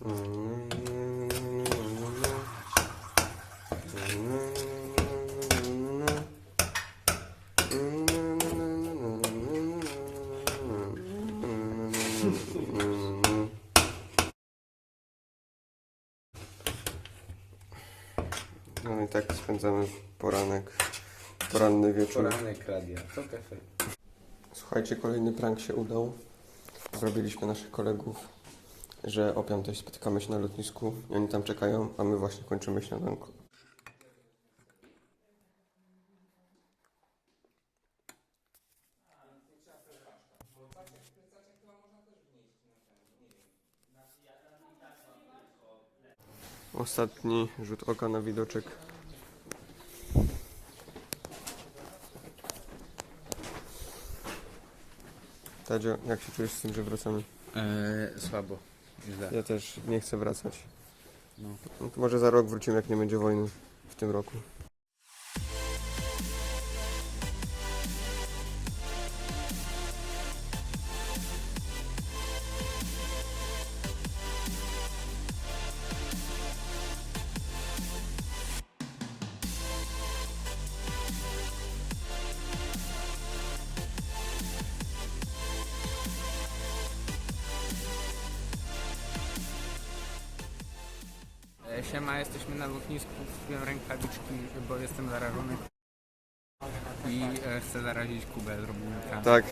No i tak spędzamy poranek, poranny wieczór. Poranek radia. To kafe. Słuchajcie, kolejny prank się udał. Zrobiliśmy naszych kolegów, że o piątej spotykamy się na lotnisku i oni tam czekają, a my właśnie kończymy śniadanko. Ostatni rzut oka na widoczek. Tadzio, jak się czujesz z tym, że wracamy? Eee, słabo. Ja też nie chcę wracać. No. No to może za rok wrócimy, jak nie będzie wojny w tym roku. Siema, jesteśmy na lotnisku. Kupiłem rękawiczki, bo jestem zarażony. I e, chcę zarazić Kubę. Prank. Tak.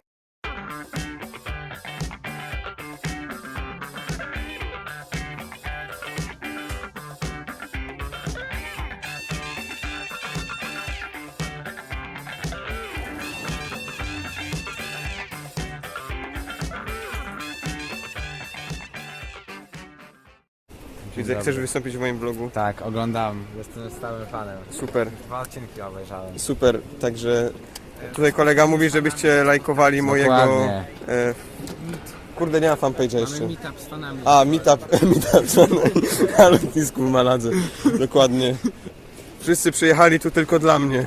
Widzę, chcesz wystąpić w moim vlogu. Tak, oglądam. Jestem stałym fanem. Super, Dwa odcinki obejrzałem. super. Także tutaj kolega mówi, żebyście lajkowali mojego. Dokładnie. E, kurde, nie ma fanpage'a jeszcze. Mamy meetup z fanami. A, meetup, meetup na lotnisku w Maladze. Dokładnie. Wszyscy przyjechali tu tylko dla mnie.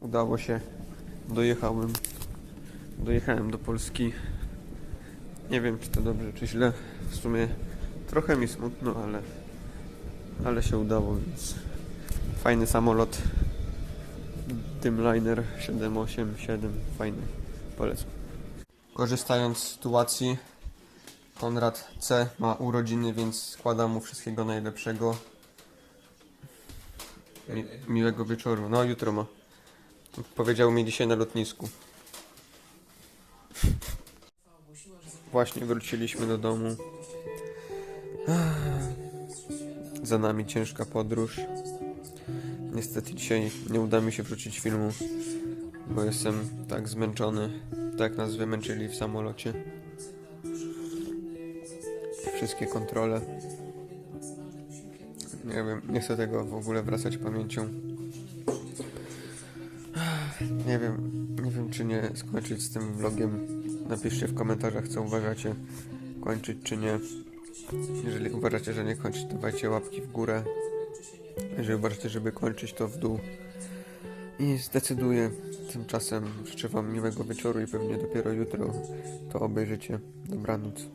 Udało się. Dojechałem. Dojechałem do Polski. Nie wiem, czy to dobrze, czy źle. W sumie trochę mi smutno, ale, ale się udało, więc fajny samolot. Tymliner 787, fajny, polecam. Korzystając z sytuacji, Konrad C ma urodziny, więc składam mu wszystkiego najlepszego. Mi, miłego wieczoru. No, jutro ma. Powiedział mi dzisiaj na lotnisku. Właśnie wróciliśmy do domu. Za nami ciężka podróż. Niestety dzisiaj nie uda mi się wrzucić filmu, bo jestem tak zmęczony, tak nas wymęczyli w samolocie. Wszystkie kontrole. Nie wiem, nie chcę tego w ogóle wracać pamięcią. Nie wiem, nie wiem czy nie skończyć z tym vlogiem. Napiszcie w komentarzach co uważacie. Kończyć czy nie. Jeżeli uważacie, że nie kończyć, to dajcie łapki w górę. Jeżeli uważacie, żeby kończyć, to w dół. I zdecyduję. Tymczasem życzę Wam miłego wieczoru i pewnie dopiero jutro to obejrzycie. Dobranoc.